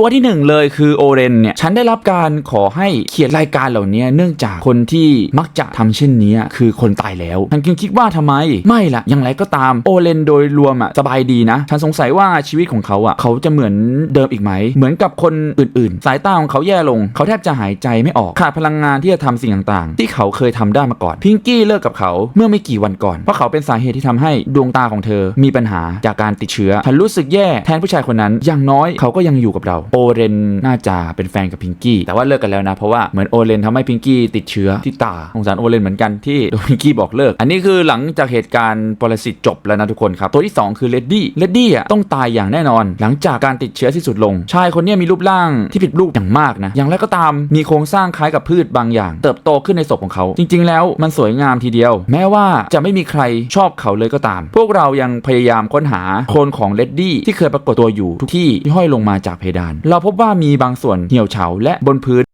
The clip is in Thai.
ตัวที่หนึ่งเลยคือโอเรนเนี่ยฉันได้รับการขอให้เขียนรายการเหล่านี้เนื่องจากคนที่มักจะทำเช่นนี้คือคนตายแล้วฉันจึงคิดว่าทำไม ไม่ล่ะอย่างไรก็ตามโอเรนโดยรวมอะสบายดีนะ ฉันสงสัยว่าชีวิตของเขาอะเขาจะเหมือนเดิมอีกไหม เหมือนกับคนอื่นๆ สายตาของเขาแย่ลง เขาแทบจะหายใจไม่ออกขาดพลังงานที่จะทำสิ่งต่างๆ ที่เขาเคยทำได้มาก่อนพิงกี้เลิกกับเขาเมื่อไม่กี่วันก่อนเพราะเขาเป็นสาเหตุที่ทำให้ดวงตาของเธอมีปัญหาจากการติดเชื้อฉันรู้สึกแย่แทนผู้ชายคนนั้นอย่างน้อยเขาก็ยังอยู่กับเราโอเรนน่าจะเป็นแฟนกับพิงกี้แต่ว่าเลิกกันแล้วนะ เพราะว่าเหมือนโอเรนทำให้พิงกี้ติดเชื้อที่ตาสงสารโอเรนเหมือนกันที่โดนพิงกี้บอกเลิก อันนี้คือหลังจากเหตุการณ์ปรสิตจบแล้วนะทุกคนครับ ตัวที่สองคือเลดดี้เลดดี้อะต้องตายอย่างแน่นอน หลังจากการติดเชื้อที่สุดลง ชายคนนี้มีรูปร่างที่ผิดรูปอย่างมากนะ อย่างไรก็ตามมีโครงสร้างคล้ายกับพืชบางอย่าง เติบโตขึ้นในศพของเขา จริง ๆ แล้วมันสวยงามทีเดียว แม้ว่าจะไม่มีใครชอบเขาเลยก็ตาม พวกเรายังพยายามค้นหาโคลนของเลดดี้ที่เคยปรากฏตัวอยู่ทุกที่ที่ห้อยลงมาจากเพดานเราพบว่ามีบางส่วนเหี่ยวเฉาและบนพื้น